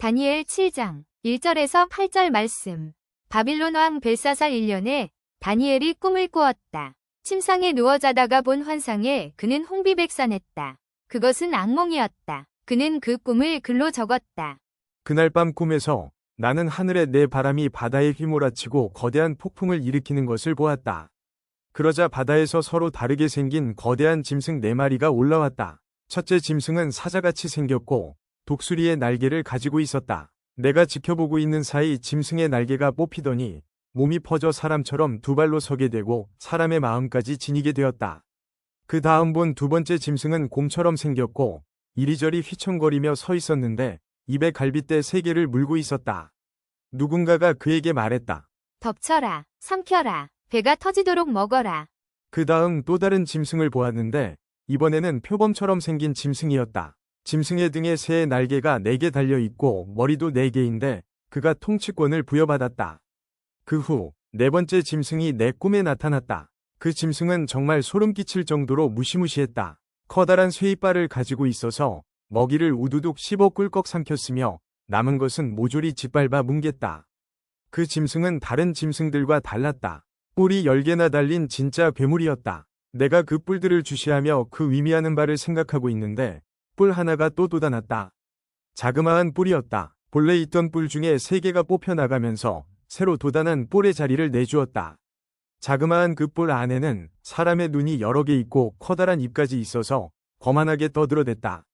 다니엘 7장 1절에서 8절 말씀. 바빌론 왕 벨사살 1년에 다니엘이 꿈을 꾸었다. 침상에 누워 자다가 본 환상에 그는 홍비백산했다. 그것은 악몽이었다. 그는 그 꿈을 글로 적었다. 그날 밤 꿈에서 나는 하늘에 내 바람이 바다에 휘몰아치고 거대한 폭풍을 일으키는 것을 보았다. 그러자 바다에서 서로 다르게 생긴 거대한 짐승 네 마리가 올라왔다. 첫째 짐승은 사자같이 생겼고 독수리의 날개를 가지고 있었다. 내가 지켜보고 있는 사이 짐승의 날개가 뽑히더니 몸이 퍼져 사람처럼 두 발로 서게 되고 사람의 마음까지 지니게 되었다. 그 다음 본 두 번째 짐승은 곰처럼 생겼고 이리저리 휘청거리며 서 있었는데 입에 갈빗대 세 개를 물고 있었다. 누군가가 그에게 말했다. 덮쳐라, 삼켜라, 배가 터지도록 먹어라. 그 다음 또 다른 짐승을 보았는데 이번에는 표범처럼 생긴 짐승이었다. 짐승의 등에 새의 날개가 네개 달려 있고 머리도 네 개인데 그가 통치권을 부여받았다. 그 후 네 번째 짐승이 내 꿈에 나타났다. 그 짐승은 정말 소름 끼칠 정도로 무시무시했다. 커다란 쇠이빨을 가지고 있어서 먹이를 우두둑 씹어 꿀꺽 삼켰으며 남은 것은 모조리 짓밟아 뭉갰다. 그 짐승은 다른 짐승들과 달랐다. 뿔이 10개나 달린 진짜 괴물이었다. 내가 그 뿔들을 주시하며 그 의미하는 바를 생각하고 있는데 뿔 하나가 또 돋아났다. 자그마한 뿔이었다. 본래 있던 뿔 중에 3개가 뽑혀나가면서 새로 돋아난 뿔의 자리를 내주었다. 자그마한 그 뿔 안에는 사람의 눈이 여러 개 있고 커다란 입까지 있어서 거만하게 떠들어댔다.